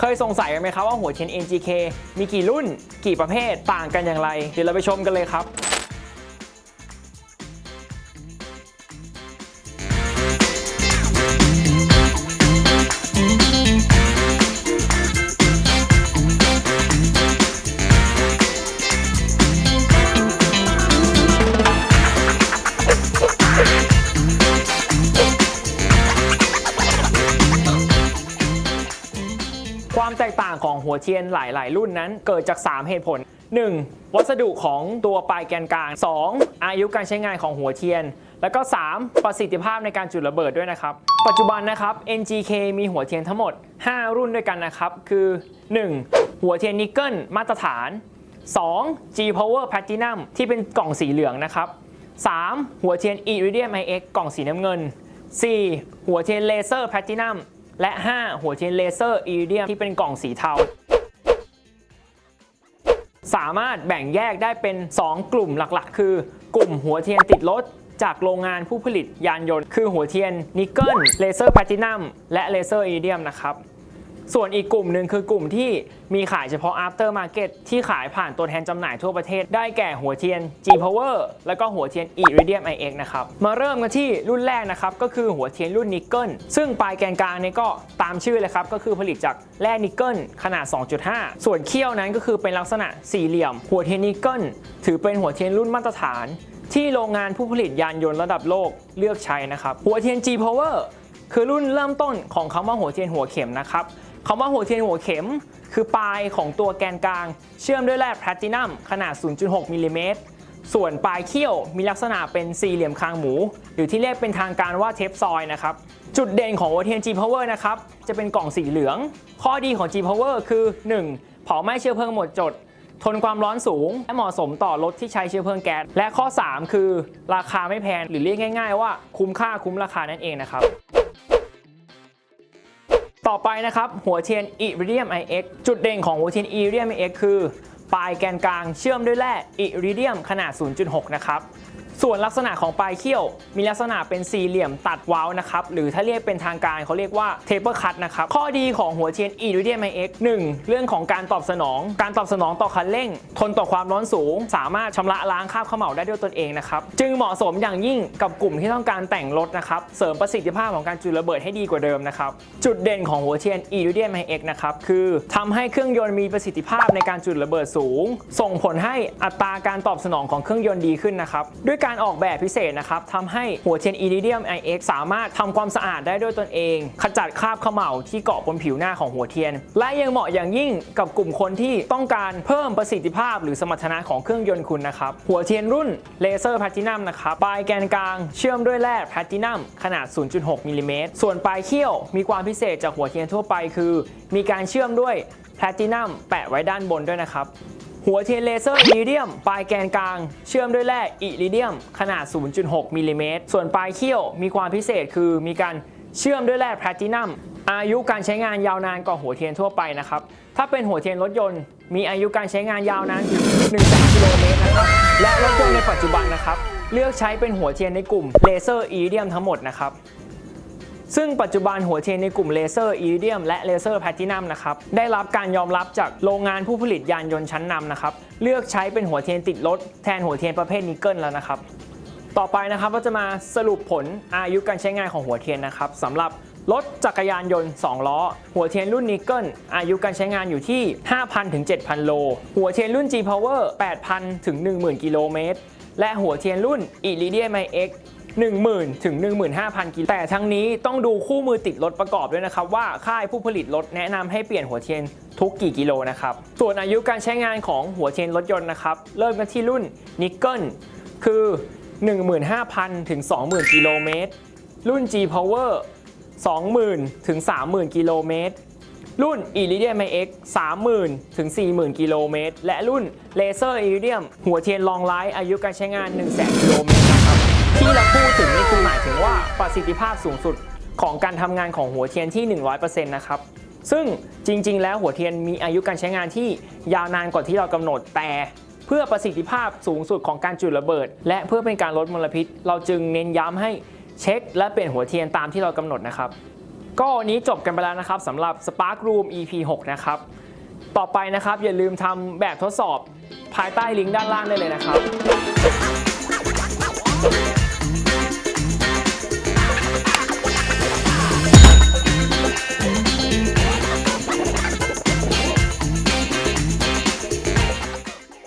เคยสงสัยกันไหมครับว่าหัวเทียน NGK มีกี่รุ่น กี่ประเภทต่างกันอย่างไร เดี๋ยวเราไปชมกันเลยครับ ความแตกต่างของหัวเทียนหลาย ๆ รุ่นนั้นเกิดจาก 3 เหตุผล 1. วัสดุของตัวปลายแกนกลาง 2. อายุการใช้งานของหัวเทียน แล้วก็ 3. ประสิทธิภาพในการจุดระเบิดด้วยนะครับ ปัจจุบันนะครับ NGK มีหัวเทียนทั้งหมด 5 รุ่นด้วยกันนะครับ คือ 1. หัวเทียนนิกเกิลมาตรฐาน 2. G Power Platinum ที่เป็นกล่องสีเหลืองนะครับ 3. หัวเทียน Iridium IX กล่องสีน้ำเงิน 4. หัวเทียนเลเซอร์แพลตินัม และ 5 หัวเทียนเลเซอร์อีเดียมที่เป็นกล่องสีเทา สามารถแบ่งแยกได้เป็น 2 กลุ่มหลักๆ คือกลุ่มหัวเทียนติดรถจากโรงงานผู้ผลิตยานยนต์ คือหัวเทียนนิกเกิลเลเซอร์แพลตินัมและเลเซอร์อีเดียมนะครับ ส่วนอีกกลุ่มหนึ่งคือกลุ่มที่มีขายเฉพาะ after market ที่ขายผ่านตัวแทนจำหน่ายทั่วประเทศ ได้แก่หัวเทียน G Power แล้วก็หัวเทียน Iridium IX นะครับ มาเริ่มกันที่รุ่นแรกนะครับ ก็คือหัวเทียนรุ่นนิกเกิลซึ่งปลายแกนกลางเนี่ยก็ตามชื่อเลยครับ ก็คือผลิตจากแร่นิกเกิลขนาด 2.5 ส่วนเขี้ยวนั้นก็คือเป็นลักษณะสี่เหลี่ยม หัวเทียนนิกเกิลถือเป็นหัวเทียนรุ่นมาตรฐาน ที่โรงงานผู้ผลิตยานยนต์ระดับโลกเลือกใช้นะครับหัวเทียน G Power คือรุ่นเริ่มต้นของคำว่าหัวเทียนหัวเข็มนะครับ คำว่าหัวเทียนหัวเข็ม คือปลายของตัวแกนกลาง เชื่อมด้วยแร่แพลตินัมขนาด 0.6มิลลิเมตรส่วนปลายเขี้ยวมีลักษณะเป็นสี่เหลี่ยมคางหมู หรือที่เรียกเป็นทางการว่าเทปซอยนะครับ จุดเด่นของหัวเทียน G Power นะครับ จะเป็นกล่องสีเหลือง ข้อดีของ G Power คือ 1. เผาไหม้เชื้อเพลิงหมดจด ทนความร้อนสูง และเหมาะสมต่อรถที่ใช้เชื้อเพลิงแก๊สและข้อ 3 คือ ราคาไม่แพงหรือเรียกง่าย ๆ ว่าคุ้มค่าคุ้มราคานั่นเองนะครับ ต่อไปนะครับหัวเทียนอิริเดียม IX จุดเด่นของหัวเทียนอิริเดียม IX คือ ปลายแกนกลางเชื่อมด้วยแร่อิริเดียมขนาด 0.6 นะครับ ส่วนลักษณะของปลายเขี้ยว มีลักษณะเป็นสี่เหลี่ยมตัดว้าวนะครับ หรือถ้าเรียกเป็นทางการเขาเรียกว่า taper cut นะครับ ข้อดีของหัวเทียน Iridium x 1. เรื่องของการตอบสนอง การตอบสนองต่อคันเร่ง ทนต่อความร้อนสูง สามารถชำระล้างคราบเขม่าได้ด้วยตนเองนะครับ จึงเหมาะสมอย่างยิ่งกับกลุ่มที่ต้องการแต่งรถนะครับ เสริมประสิทธิภาพของการจุดระเบิดให้ดีกว่าเดิมนะครับ จุดเด่นของหัวเทียน Iridium IX นะครับ คือทำให้เครื่องยนต์มีประสิทธิภาพในการจุดระเบิดสูง ส่งผลให้อัตราการตอบสนองของเครื่องยนต์ดีขึ้นนะครับด้วยการออกแบบพิเศษนะครับทำให้หัวเทียน Iridium IX สามารถทำความสะอาดได้ด้วยตนเอง ขจัดคราบเขม่าที่เกาะบนผิวหน้าของหัวเทียน และยังเหมาะอย่างยิ่งกับกลุ่มคนที่ต้องการเพิ่มประสิทธิภาพ หรือสมรรถนะของเครื่องยนต์คุณนะครับหัวเทียนรุ่นเลเซอร์แพลตินัมนะครับปลายแกนกลางเชื่อมด้วยแร่แพลตินัมขนาด 0.6มิลลิเมตรส่วนปลายเขี้ยวมีความพิเศษจากหัวเทียนทั่วไปคือ มีการเชื่อมด้วยแพลตินัมแปะไว้ด้านบนด้วยนะครับ หัวเทียนเลเซอร์อิริเดียม ปลายแกนกลาง เชื่อมด้วยแร่อิริเดียม ขนาด 0.6มิลลิเมตรส่วนปลายเขี้ยวมีความพิเศษคือมีการเชื่อมด้วยแร่แพลตินัม อายุการใช้งานยาวนานกว่าหัวเทียนทั่วไปนะครับ ถ้าเป็นหัวเทียนรถยนต์ มีอายุการใช้งานยาวนานถึง1แสนกิโลเมตรนะครับ และรถยนต์ในปัจจุบันนะครับ เลือกใช้เป็นหัวเทียนในกลุ่มเลเซอร์อิริเดียมทั้งหมดนะครับ ซึ่งปัจจุบันหัวเทียนในกลุ่มเลเซอร์อิริเดียมและเลเซอร์แพลตินัมนะครับได้รับการยอมรับจากโรงงานผู้ผลิตยานยนต์ชั้นนำนะครับเลือกใช้เป็นหัวเทียนติดรถแทนหัวเทียนประเภทนิกเกิลแล้วนะครับต่อไปนะครับเราจะมาสรุปผลอายุการใช้งานของหัวเทียนนะครับสำหรับรถจักรยานยนต์ 2 ล้อ หัวเทียนรุ่นนิกเกิลอายุการใช้งานอยู่ที่ 5,000ถึง7,000 โล หัวเทียนรุ่น G Power 8,000ถึง10,000 กิโลเมตร และหัวเทียนรุ่น Iridium IX 10,000 ถึง 15,000 กิโลแต่ทั้งนี้ต้องดูคู่มือติดรถประกอบด้วยนะครับว่าค่ายผู้ผลิตรถแนะนำให้เปลี่ยนหัวเทียนทุกกี่กิโลนะครับ ส่วนอายุการใช้งานของหัวเทียนรถยนต์นะครับเริ่มกันที่รุ่นนิกเกิลคือ 15,000 ถึง 20,000 กิโลเมตร รุ่น G Power 20,000 ถึง 30,000 กิโลเมตร รุ่น Iridium X 30,000 ถึง 40,000 กิโลเมตร และรุ่น Laser Iridium หัวเทียนลองไลท์อายุการใช้งาน 100,000 กิโลเมตร ที่เราพูดถึงนี่คือหมายถึงว่าประสิทธิภาพสูงสุดของการทำงานของหัวเทียนที่ 100%นะครับซึ่งจริง ๆ แล้วหัวเทียนมีอายุการใช้งานที่ยาวนานกว่าที่เรากำหนดแต่เพื่อประสิทธิภาพสูงสุดของการจุดระเบิด และเพื่อเป็นการลดมลพิษ เราจึงเน้นย้ำให้เช็ค และเปลี่ยนหัวเทียนตามที่เรากำหนดนะครับ ก็วันนี้จบกันไปแล้วนะครับสำหรับ Spark Room EP 6 นะครับ ต่อไปนะครับอย่าลืมทำแบบทดสอบภายใต้ลิงก์ด้านล่างได้เลยนะครับ